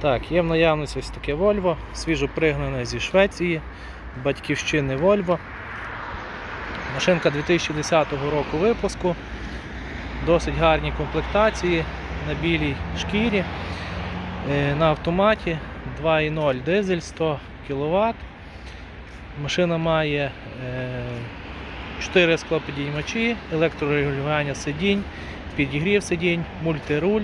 Так, є в наявності ось таке Volvo, свіжо пригнане зі Швеції, батьківщини Volvo. Машинка 2010 року випуску, досить гарні комплектації на білій шкірі, Е, на автоматі 2.0 дизель 100 кВт. Машина має 4 склопідіймачі, електрорегулювання сидінь, підігрів сидінь, мультируль.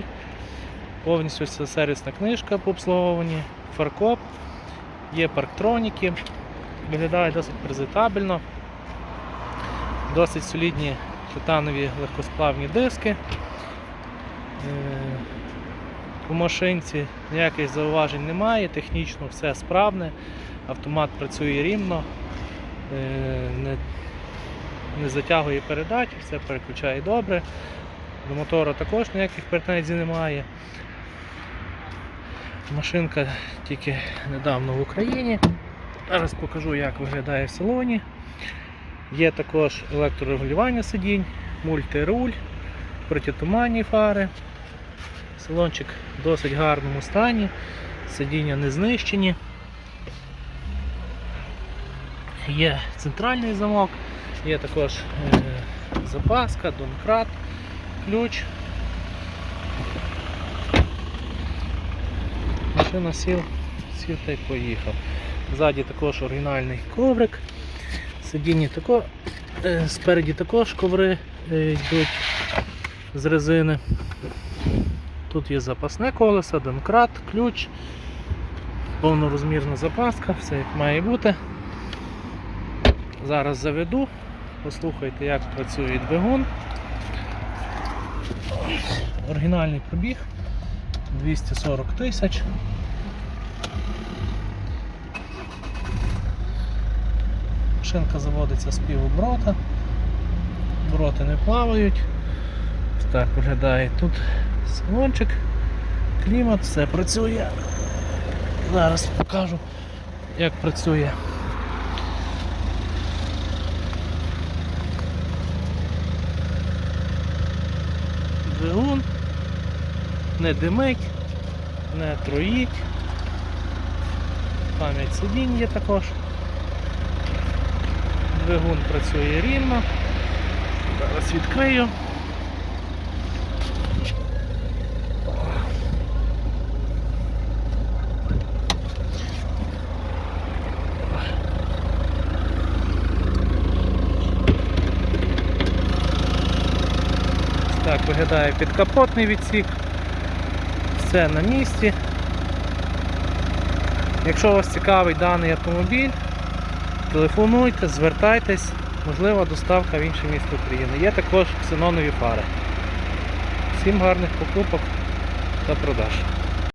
Повністю вся сервісна книжка по обслуговуванні, фаркоп, є парктроніки, виглядає досить презентабельно, досить солідні титанові легкосплавні диски. Е, У машинці ніяких зауважень немає, технічно все справне, автомат працює рівно, е, не, не затягує передачі, все переключає добре. До мотора також ніяких претензій немає. Машинка тільки недавно в Україні. Зараз покажу, як виглядає в салоні. Є також електрорегулювання сидінь, мультируль, протитуманні фари. Салончик в досить гарному стані, сидіння не знищені. Є центральний замок, є також е, запаска, донкрат, ключ. Машина сів, сів та й поїхав. Ззаді також оригінальний коврик. Сидіння тако, е, спереді також коври е, йдуть з резини. Тут є запасне колесо, донкрат, ключ, повнорозмірна запаска, все як має бути. Зараз заведу, послухайте, як працює двигун. Оригінальний пробіг 240 тисяч. Шинка заводиться з півоброта. Обороти не плавають. Так виглядає тут салончик, клімат, все працює. Зараз покажу, як працює. Двигун, не димить, не троїть. Пам'ять сидінь є також. Двигун працює рівно. Зараз відкрию. Так виглядає підкапотний відсік. Все на місці. Якщо вас цікавий даний автомобіль, телефонуйте, звертайтесь, можлива доставка в інше місто України. Є також ксенонові фари. Всім гарних покупок та продаж.